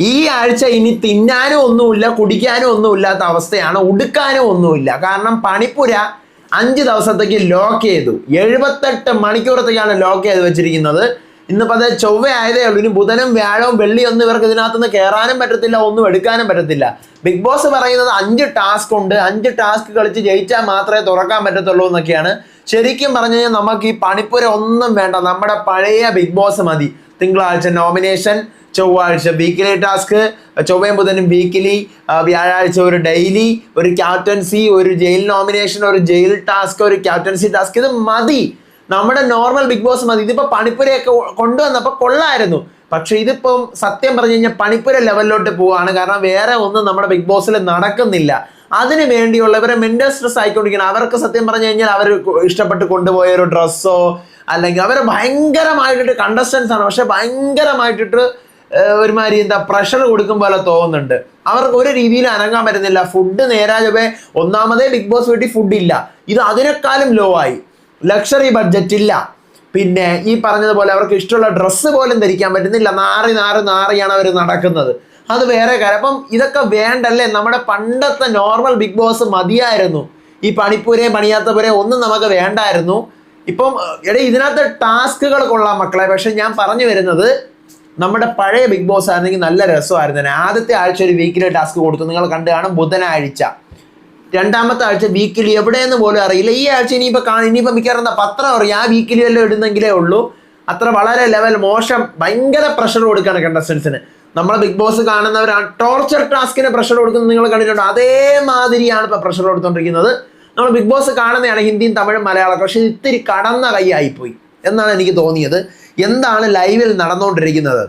ഈ ആഴ്ച ഇനി തിന്നാനും ഒന്നുമില്ല കുടിക്കാനും ഒന്നുമില്ലാത്ത അവസ്ഥയാണ് ഉടുക്കാനും ഒന്നുമില്ല. കാരണം പണിപ്പുര അഞ്ച് ദിവസത്തേക്ക് ലോക്ക് ചെയ്തു. എഴുപത്തെട്ട് മണിക്കൂറത്തേക്കാണ് ലോക്ക് ചെയ്ത് വെച്ചിരിക്കുന്നത്. ഇന്നിപ്പോൾ അത് ചൊവ്വ ആയതേ ഉള്ളൂ. ഇനി ബുധനും വ്യാഴവും വെള്ളിയും ഒന്നും ഇവർക്ക് ഇതിനകത്തുനിന്ന് കയറാനും പറ്റത്തില്ല ഒന്നും എടുക്കാനും പറ്റത്തില്ല. ബിഗ് ബോസ് പറയുന്നത് അഞ്ച് ടാസ്ക് ഉണ്ട്. അഞ്ച് ടാസ്ക് കളിച്ച് ജയിച്ചാൽ മാത്രമേ തുറക്കാൻ പറ്റത്തുള്ളൂ എന്നൊക്കെയാണ്. ശരിക്കും പറഞ്ഞു കഴിഞ്ഞാൽ നമുക്ക് ഈ പണിപ്പുര ഒന്നും വേണ്ട. നമ്മുടെ പഴയ ബിഗ് ബോസ് മതി. തിങ്കളാഴ്ച നോമിനേഷൻ ചൊവ്വാഴ്ച വീക്കിലി ടാസ്ക് ചൊവ്വയും ബുധനും വീക്കിലി വ്യാഴാഴ്ച ഒരു ഡെയിലി ഒരു ക്യാപ്റ്റൻസി ഒരു ജയിൽ നോമിനേഷൻ ഒരു ജയിൽ ടാസ്ക് ഒരു ക്യാപ്റ്റൻസി ടാസ്ക് ഇത് മതി. നമ്മുടെ നോർമൽ ബിഗ് ബോസ് മതി. ഇതിപ്പോ പണിപ്പുരയൊക്കെ കൊണ്ടുവന്നപ്പോൾ കൊള്ളായിരുന്നു. പക്ഷെ ഇതിപ്പം സത്യം പറഞ്ഞു കഴിഞ്ഞാൽ പണിപ്പുര ലെവലിലോട്ട് പോവാണ്. കാരണം വേറെ ഒന്നും നമ്മുടെ ബിഗ് ബോസിൽ നടക്കുന്നില്ല. അതിനു വേണ്ടിയുള്ള ഇവരെ മെന്റൽ സ്ട്രെസ് ആയിക്കൊണ്ടിരിക്കണം അവർക്ക് സത്യം പറഞ്ഞു കഴിഞ്ഞാൽ അവർ ഇഷ്ടപ്പെട്ട് കൊണ്ടുപോയ ഒരു ഡ്രസ്സോ അല്ലെങ്കിൽ അവർ ഭയങ്കരമായിട്ട് കണ്ടസ്റ്റൻസ് ആണ്. പക്ഷെ ഭയങ്കരമായിട്ടിട്ട് ഒരുമാതിരി എന്താ പ്രഷർ കൊടുക്കും പോലെ തോന്നുന്നുണ്ട്. അവർക്ക് ഒരു രീതിയിൽ അനങ്ങാൻ പറ്റുന്നില്ല. ഫുഡ് നേരാജവേ ഒന്നാമതേ ബിഗ് ബോസ് വീട്ടിൽ ഫുഡ് ഇല്ല. ഇത് അതിനേക്കാളും ലോ ആയി. ലക്ഷറി ബഡ്ജറ്റ് ഇല്ല. പിന്നെ ഈ പറഞ്ഞതുപോലെ അവർക്ക് ഇഷ്ടമുള്ള ഡ്രസ്സ് പോലും ധരിക്കാൻ പറ്റുന്നില്ല. നാറി നാറി നാറിയാണ് അവർ നടക്കുന്നത്. അത് വേറെ കാര്യം. അപ്പം ഇതൊക്കെ വേണ്ടല്ലേ? നമ്മുടെ പണ്ടത്തെ നോർമൽ ബിഗ് ബോസ് മതിയായിരുന്നു. ഈ പണിപ്പൂരെയും പണിയാത്തപുരയും ഒന്നും നമുക്ക് വേണ്ടായിരുന്നു. ഇപ്പം എടേ ഇതിനകത്ത് ടാസ്കുകൾ കൊള്ളാം മക്കളെ. പക്ഷെ ഞാൻ പറഞ്ഞു വരുന്നത് നമ്മുടെ പഴയ ബിഗ് ബോസ് ആയിരുന്നെങ്കിൽ നല്ല രസമായിരുന്നു. ആദ്യത്തെ ആഴ്ച ഒരു വീക്കിലെ ടാസ്ക് കൊടുത്തു. നിങ്ങൾ കണ്ടു കാണും ബുധനാഴ്ച. രണ്ടാമത്തെ ആഴ്ച വീക്കിലി എവിടെയെന്ന് പോലും അറിയില്ല. ഈ ആഴ്ച ഇനിയിപ്പോൾ കാണും ഇനിയിപ്പോൾ മിക്കവാറും എന്താ പത്രം അറിയാം. ആ വീക്കിലി എല്ലാം ഇടുന്നെങ്കിലേ ഉള്ളൂ. അത്ര വളരെ ലെവൽ മോശം ഭയങ്കര പ്രഷർ കൊടുക്കുകയാണ് കണ്ടസ്റ്റൻസിന് നമ്മളെ ബിഗ് ബോസ് കാണുന്നവരാണ്. ടോർച്ചർ ടാസ്കിന് പ്രഷർ കൊടുക്കുന്നത് നിങ്ങൾ കണ്ടിട്ടുണ്ട്? അതേമാതിരിയാണ് ഇപ്പോൾ പ്രഷർ കൊടുത്തുകൊണ്ടിരിക്കുന്നത് നമ്മൾ ബിഗ് ബോസ് കാണുന്നതാണ് ഹിന്ദിയും തമിഴും മലയാളം പക്ഷേ ഇത് ഇത്തിരി കടന്ന കൈയായിപ്പോയി എന്നാണ് എനിക്ക് തോന്നിയത്. എന്താണ് ലൈവിൽ നടന്നുകൊണ്ടിരിക്കുന്നത്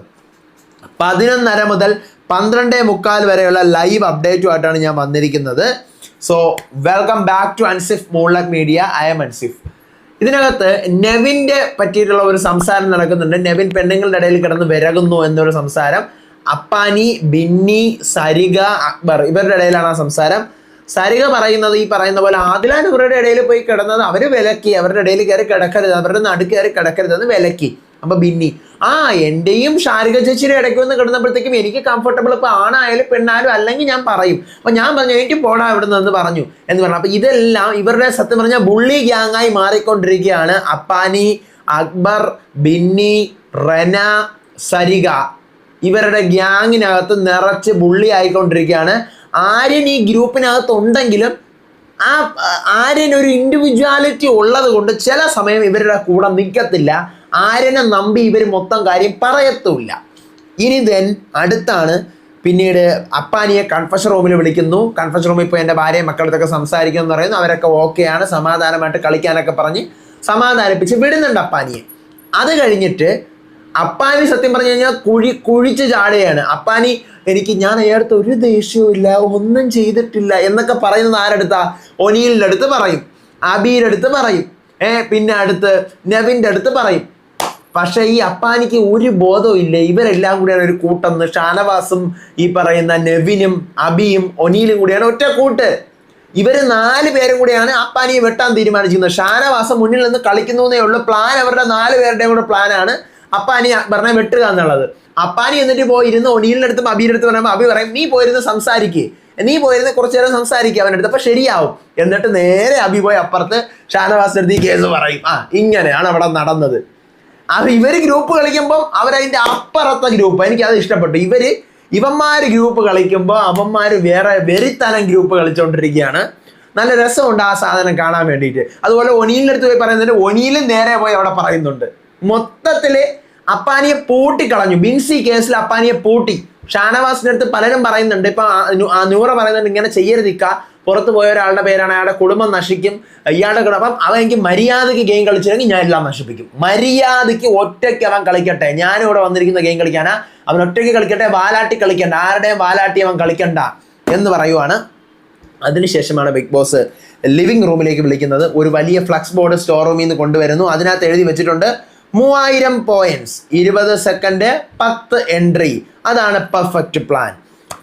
പതിനൊന്നര മുതൽ പന്ത്രണ്ടേ മുക്കാൽ വരെയുള്ള ലൈവ് അപ്ഡേറ്റുമായിട്ടാണ് ഞാൻ വന്നിരിക്കുന്നത്. So welcome back to Ansif mould media I am Ansif ഇതിനകത്ത് നെവിന്റെ പറ്റിയിട്ടുള്ള ഒരു സംസാരം നടക്കുന്നുണ്ട്. നെവിൻ പെണ്ണുങ്ങളുടെ ഇടയിൽ കിടന്ന് വിരകുന്നു എന്നൊരു സംസാരം. അപ്പാനി ബിന്നി സരിക അക്ബർ ഇവരുടെ ഇടയിലാണ് ആ സംസാരം. സരിക പറയുന്നത് ഈ പറയുന്ന പോലെ ആദിലാൻ ഇവരുടെ ഇടയിൽ പോയി കിടന്നത് അവർ വിലക്കി. അവരുടെ ഇടയിൽ കയറി കിടക്കരുത്. അവരുടെ നടുക്ക് കയറി കിടക്കരുതെന്ന് വിലക്കി. അപ്പൊ ബിന്നി ആ എന്റെയും ഷാരിക ചേച്ചിയുടെ ഇടയ്ക്ക് വന്ന് കിടന്നപ്പോഴത്തേക്കും എനിക്ക് കംഫർട്ടബിൾ ഇപ്പൊ ആണായാലും പെണ്ണായാലും അല്ലെങ്കിൽ ഞാൻ പറയും. അപ്പൊ ഞാൻ പറഞ്ഞു എനിക്ക് പോടാ ഇവിടെ നിന്ന് പറഞ്ഞു. എന്ന് പറഞ്ഞു. അപ്പൊ ഇതെല്ലാം ഇവരുടെ സത്യം പറഞ്ഞാൽ ബുള്ളി ഗ്യാങ്ങായി മാറിക്കൊണ്ടിരിക്കുകയാണ് അപ്പാനി അക്ബർ ബിന്നി റെന സരിക ഇവരുടെ ഗ്യാങ്ങിനകത്ത് നിറച്ച് ബുള്ളി ആയിക്കൊണ്ടിരിക്കുകയാണ്. ആര്യൻ ഈ ഗ്രൂപ്പിനകത്ത് ഉണ്ടെങ്കിലും ആ, ആര്യൻ ഒരു ഇൻഡിവിജ്വാലിറ്റി ഉള്ളത് കൊണ്ട് ചില സമയം ഇവരുടെ കൂടെ നിൽക്കത്തില്ല ആര്യനെ നമ്പി ഇവർ മൊത്തം കാര്യം പറയത്തുമില്ല. ഇനി ദെൻ അടുത്താണ് പിന്നീട് അപ്പാനിയെ കൺഫഷൻ റൂമിൽ വിളിക്കുന്നു. കൺഫഷൻ റൂമിൽ ഇപ്പോൾ എന്റെ ഭാര്യയും മക്കളടുത്തൊക്കെ സംസാരിക്കുന്നു എന്ന് പറയുന്നു. അവരൊക്കെ ഓക്കെയാണ് സമാധാനമായിട്ട് കളിക്കാനൊക്കെ പറഞ്ഞ് സമാധാനിപ്പിച്ച് വിടുന്നുണ്ട് അപ്പാനിയെ. അത് കഴിഞ്ഞിട്ട് അപ്പാനി സത്യം പറഞ്ഞു കഴിഞ്ഞാൽ കുഴി കുഴിച്ച് ചാടുകയാണ്. അപ്പാനി എനിക്ക് ഞാൻ അയാളടുത്ത് ഒരു ദേഷ്യവും ഇല്ല ഒന്നും ചെയ്തിട്ടില്ല എന്നൊക്കെ പറയുന്നത് ആരടുത്താ? ഒനിയിലടുത്ത് അടുത്ത് പറയും. അബീരടുത്ത് പറയും. ഏ പിന്നെ അടുത്ത് നെവിന്റെ അടുത്ത് പറയും. പക്ഷേ ഈ അപ്പാനിക്ക് ഒരു ബോധവും ഇല്ല. ഇവരെല്ലാം കൂടിയാണ് ഒരു കൂട്ടെന്ന് ഷാനവാസും ഈ പറയുന്ന നെവിനും അബിയും ഒനീലും കൂടിയാണ് ഒറ്റ കൂട്ട്. ഇവർ നാല് പേരും കൂടിയാണ് അപ്പാനിയെ വെട്ടാൻ തീരുമാനിച്ചിരുന്നത്. ഷാനവാസം മുന്നിൽ നിന്ന് കളിക്കുന്നു എന്നേ ഉള്ളൂ. പ്ലാൻ അവരുടെ നാല് പേരുടെയും കൂടെ പ്ലാനാണ് അപ്പാനി അക്ബറിനെ വെട്ടുക എന്നുള്ളത്. അപ്പാനി എന്നിട്ട് പോയിരുന്ന് ഒനിയിലിന്റെ അടുത്തും അബിയുടെ അടുത്ത് പറയുമ്പോൾ അബി പറയും നീ പോയിരുന്ന് സംസാരിക്കേ. നീ പോയിരുന്ന് കുറച്ചു നേരം സംസാരിക്കുക അവന്റെ അടുത്ത്. അപ്പം ശരിയാവും. എന്നിട്ട് നേരെ അബി പോയി അപ്പുറത്ത് ഷാനവാസിന്റെ അടുത്ത് ഈ കേസ് പറയും. ആ ഇങ്ങനെയാണ് അവിടെ നടന്നത്. ഇവർ ഗ്രൂപ്പ് കളിക്കുമ്പോൾ അവരതിന്റെ അപ്പുറത്തെ ഗ്രൂപ്പ് എനിക്ക് അത് ഇഷ്ടപ്പെട്ടു. ഇവർ ഇവന്മാര് ഗ്രൂപ്പ് കളിക്കുമ്പോൾ അവന്മാര് വേറെ വെറിത്തനം ഗ്രൂപ്പ് കളിച്ചുകൊണ്ടിരിക്കുകയാണ് നല്ല രസമുണ്ട് ആ സാധനം കാണാൻ വേണ്ടിയിട്ട്. അതുപോലെ ഒനീലിന്റെ അടുത്ത് പോയി പറയുന്നുണ്ട് ഒനിയിലും നേരെ പോയി അവിടെ പറയുന്നുണ്ട്. മൊത്തത്തിൽ അപ്പാനിയെ പൂട്ടിക്കളഞ്ഞു. ബിൻസി കേസിൽ അപ്പാനിയെ പൂട്ടി. ഷാനവാസിന്റെ അടുത്ത് പലരും പറയുന്നുണ്ട്. ഇപ്പൊ നൂറ പറയുന്നുണ്ട് ഇങ്ങനെ ചെയ്യരുതിക്ക പുറത്ത് പോയ ഒരാളുടെ പേരാണ് അയാളുടെ കുടുംബം നശിക്കും. ഇയാളുടെ കൂടെ അപ്പം അവൻ എനിക്ക് മര്യാദയ്ക്ക് ഗെയിം കളിച്ചില്ലെങ്കിൽ ഞാൻ എല്ലാം നശിപ്പിക്കും. മര്യാദയ്ക്ക് ഒറ്റയ്ക്ക് അവൻ കളിക്കട്ടെ. ഞാനും ഇവിടെ വന്നിരിക്കുന്ന ഗെയിം കളിക്കാനാ. അവൻ ഒറ്റയ്ക്ക് കളിക്കട്ടെ വാലാട്ടി കളിക്കണ്ട. ആരുടെയും വാലാട്ടി അവൻ കളിക്കണ്ട എന്ന് പറയുവാണ്. അതിനുശേഷമാണ് ബിഗ് ബോസ് ലിവിംഗ് റൂമിലേക്ക് വിളിക്കുന്നത്. ഒരു വലിയ ഫ്ലക്സ് ബോർഡ് സ്റ്റോർ റൂമിൽ നിന്ന് കൊണ്ടുവരുന്നു. അതിനകത്ത് എഴുതി വെച്ചിട്ടുണ്ട് മൂവായിരം പോയിന്റ്സ് ഇരുപത് സെക്കൻഡ് പത്ത് എൻട്രി അതാണ് പെർഫെക്റ്റ് പ്ലാൻ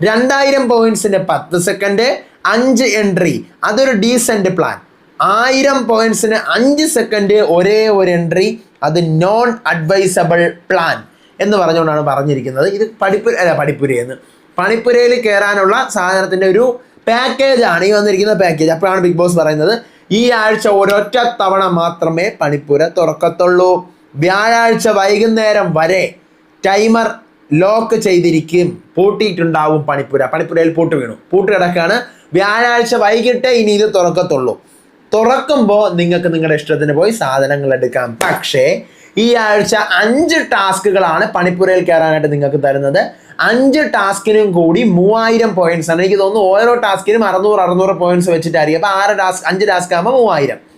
രണ്ടായിരം പോയിന്റ്സിന് പത്ത് സെക്കൻഡ് അഞ്ച് എൻട്രി അതൊരു ഡീസെന്റ് പ്ലാൻ ആയിരം പോയിന്റ്സിന് അഞ്ച് സെക്കൻഡ് ഒരേ ഒരു എൻട്രി അത് നോൺ അഡ്വൈസബിൾ പ്ലാൻ എന്ന് പറഞ്ഞുകൊണ്ടാണ് പറഞ്ഞിരിക്കുന്നത്. ഇത് പഠിപ്പുര അല്ല പഠിപ്പുരയെന്ന്. പണിപ്പുരയിൽ കയറാനുള്ള സാധനത്തിന്റെ ഒരു പാക്കേജാണ് ഈ വന്നിരിക്കുന്ന പാക്കേജ് അപ്പോഴാണ് ബിഗ് ബോസ് പറയുന്നത് ഈ ആഴ്ച ഒരൊറ്റ തവണ മാത്രമേ പണിപ്പുര തുറക്കത്തുള്ളൂ. വ്യാഴാഴ്ച വൈകുന്നേരം വരെ ടൈമർ ലോക്ക് ചെയ്തിരിക്കും. പൂട്ടിയിട്ടുണ്ടാവും പണിപ്പുര. പണിപ്പുരയിൽ പൂട്ട് വീണു. പൂട്ട് കിടക്കാണ്. വ്യാഴാഴ്ച വൈകിട്ടേ ഇനി ഇത് തുറക്കത്തുള്ളൂ. തുറക്കുമ്പോൾ നിങ്ങൾക്ക് നിങ്ങളുടെ ഇഷ്ടത്തിന് പോയി സാധനങ്ങൾ എടുക്കാം. പക്ഷേ ഈ ആഴ്ച അഞ്ച് ടാസ്കുകളാണ് പണിപ്പുരയിൽ കയറാനായിട്ട് നിങ്ങൾക്ക് തരുന്നത്. അഞ്ച് ടാസ്കിനും കൂടി മൂവായിരം പോയിന്റ്സ് ആണ്. എനിക്ക് തോന്നുന്നു ഓരോ ടാസ്കിനും അറുന്നൂറ് അറുന്നൂറ് പോയിന്റ്സ് വെച്ചിട്ടായിരിക്കും. അപ്പോൾ ആറ് ടാസ്ക് അഞ്ച് ടാസ്ക് ആകുമ്പോൾ മൂവായിരം.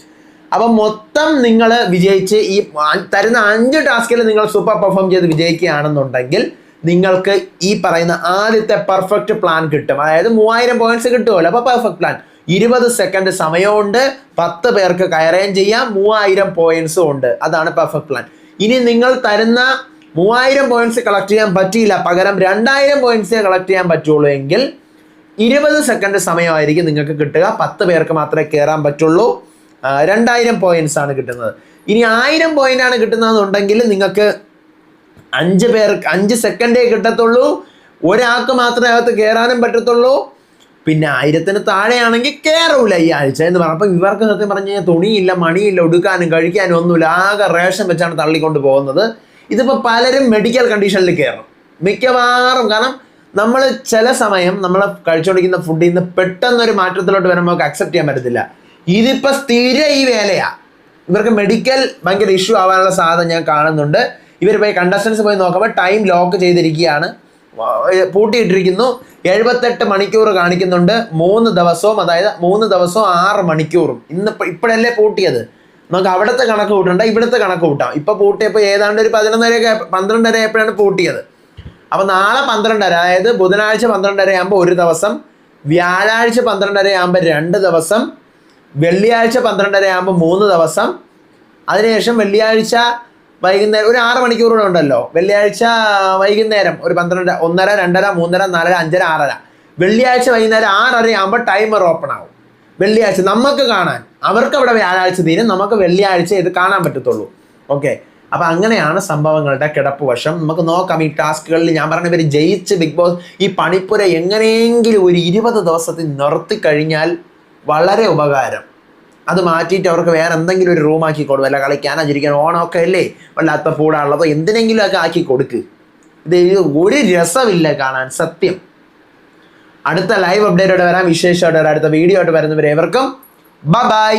അപ്പം മൊത്തം നിങ്ങൾ വിജയിച്ച് ഈ തരുന്ന അഞ്ച് ടാസ്കിൽ നിങ്ങൾ സൂപ്പർ പെർഫോം ചെയ്ത് വിജയിക്കുകയാണെന്നുണ്ടെങ്കിൽ നിങ്ങൾക്ക് ഈ പറയുന്ന ആദ്യത്തെ പെർഫെക്റ്റ് പ്ലാൻ കിട്ടും. അതായത് മൂവായിരം പോയിന്റ്സ് കിട്ടുമല്ലോ അപ്പോൾ പെർഫെക്റ്റ് പ്ലാൻ ഇരുപത് സെക്കൻഡ് സമയമുണ്ട്. പത്ത് പേർക്ക് കയറുകയും ചെയ്യാം. മൂവായിരം പോയിന്റ്സും ഉണ്ട്. അതാണ് പെർഫെക്റ്റ് പ്ലാൻ ഇനി നിങ്ങൾ തരുന്ന മൂവായിരം പോയിന്റ്സ് കളക്ട് ചെയ്യാൻ പറ്റിയില്ല. പകരം രണ്ടായിരം പോയിന്റ്സ് കളക്ട് ചെയ്യാൻ പറ്റുള്ളൂ എങ്കിൽ ഇരുപത് സെക്കൻഡ് സമയമായിരിക്കും നിങ്ങൾക്ക് കിട്ടുക. പത്ത് പേർക്ക് മാത്രമേ കയറാൻ പറ്റുള്ളൂ. രണ്ടായിരം പോയിന്റ്സ് ആണ് കിട്ടുന്നത്. ഇനി ആയിരം പോയിന്റ് ആണ് കിട്ടുന്നതെന്നുണ്ടെങ്കിൽ നിങ്ങൾക്ക് അഞ്ച് പേർ അഞ്ച് സെക്കൻഡേ കിട്ടത്തുള്ളൂ. ഒരാൾക്ക് മാത്രമേ അകത്ത് കയറാനും പറ്റത്തുള്ളൂ. പിന്നെ ആയിരത്തിന് താഴെയാണെങ്കിൽ കയറൂല ഈ ആഴ്ച എന്ന് പറഞ്ഞു. അപ്പം ഇവർക്ക് സത്യം പറഞ്ഞു കഴിഞ്ഞാൽ തുണിയില്ല മണിയില്ല ഒടുക്കാനും കഴിക്കാനും ഒന്നുമില്ല. ആകെ റേഷൻ വെച്ചാണ് തള്ളിക്കൊണ്ട് പോകുന്നത്. ഇതിപ്പോൾ പലരും മെഡിക്കൽ കണ്ടീഷനിൽ കയറും. മിക്കവാറും കാരണം നമ്മൾ ചില സമയം നമ്മൾ കഴിച്ചുകൊണ്ടിരിക്കുന്ന ഫുഡിൽ നിന്ന് പെട്ടെന്നൊരു മാറ്റത്തിലോട്ട് വരുമ്പോൾ നമുക്ക് അക്സെപ്റ്റ് ചെയ്യാൻ പറ്റത്തില്ല. ഇതിപ്പോൾ സ്ഥിര ഈ വേലയാ. ഇവർക്ക് മെഡിക്കൽ ഭയങ്കര ഇഷ്യൂ ആവാനുള്ള സാധ്യത ഞാൻ കാണുന്നുണ്ട്. ഇവർ പോയി കണ്ടസ്റ്റൻസ് പോയി നോക്കുമ്പോൾ ടൈം ലോക്ക് ചെയ്തിരിക്കുകയാണ്. പൂട്ടിയിട്ടിരിക്കുന്നു. എഴുപത്തെട്ട് മണിക്കൂർ കാണിക്കുന്നുണ്ട്. മൂന്ന് ദിവസവും അതായത് മൂന്ന് ദിവസവും ആറ് മണിക്കൂറും. ഇന്ന് ഇപ്പോഴല്ലേ പൂട്ടിയത്? നമുക്ക് അവിടുത്തെ കണക്ക് കൂട്ടണ്ട ഇവിടുത്തെ കണക്ക് കൂട്ടാം. ഇപ്പൊ പൂട്ടിയപ്പോൾ ഏതാണ്ട് ഒരു പതിനൊന്നരയൊക്കെ പന്ത്രണ്ടര ആയപ്പോഴാണ് പൂട്ടിയത്. അപ്പൊ നാളെ പന്ത്രണ്ടര അതായത് ബുധനാഴ്ച പന്ത്രണ്ടര ആകുമ്പോൾ ഒരു ദിവസം വ്യാഴാഴ്ച പന്ത്രണ്ടര ആകുമ്പോൾ രണ്ട് ദിവസം വെള്ളിയാഴ്ച പന്ത്രണ്ടര ആകുമ്പോൾ മൂന്ന് ദിവസം. അതിനുശേഷം വെള്ളിയാഴ്ച വൈകുന്നേരം ഒരു ആറ് മണിക്കൂറോടെ ഉണ്ടല്ലോ. വെള്ളിയാഴ്ച വൈകുന്നേരം ഒരു പന്ത്രണ്ട് ഒന്നര രണ്ടര മൂന്നര നാലര അഞ്ചര ആറര. വെള്ളിയാഴ്ച വൈകുന്നേരം ആറര ആകുമ്പോൾ ടൈമർ ഓപ്പൺ ആവും. വെള്ളിയാഴ്ച നമുക്ക് കാണാൻ. അവർക്ക് അവിടെ വ്യാഴാഴ്ച തീരും. നമുക്ക് വെള്ളിയാഴ്ച ഇത് കാണാൻ പറ്റത്തുള്ളൂ. ഓക്കെ. അപ്പൊ അങ്ങനെയാണ് സംഭവങ്ങളുടെ കിടപ്പ് വശം. നമുക്ക് നോക്കാം ഈ ടാസ്കുകളിൽ ഞാൻ പറഞ്ഞ ഇവർ ജയിച്ച് ബിഗ് ബോസ് ഈ പണിപ്പുര എങ്ങനെയെങ്കിലും ഒരു ഇരുപത് ദിവസത്തിൽ നിർത്തി കഴിഞ്ഞാൽ വളരെ ഉപകാരം. അത് മാറ്റിയിട്ട് അവർക്ക് വേറെ എന്തെങ്കിലും ഒരു റൂം കൊടുക്കും വല്ല കളിക്കാനോ ചിരിക്കാനോ ഓണമൊക്കെ അല്ലേ? പൂടാനുള്ളതോ എന്തിനെങ്കിലും ഒക്കെ ആക്കി കൊടുക്ക്. ഇത് ഒരു രസമില്ല കാണാൻ. സത്യം. അടുത്ത ലൈവ് അപ്ഡേറ്റോടെ വരാം. വിശേഷമായിട്ട് അടുത്ത വീഡിയോ ആയിട്ട് വരുന്നവരെ ഏവർക്കും. ബൈ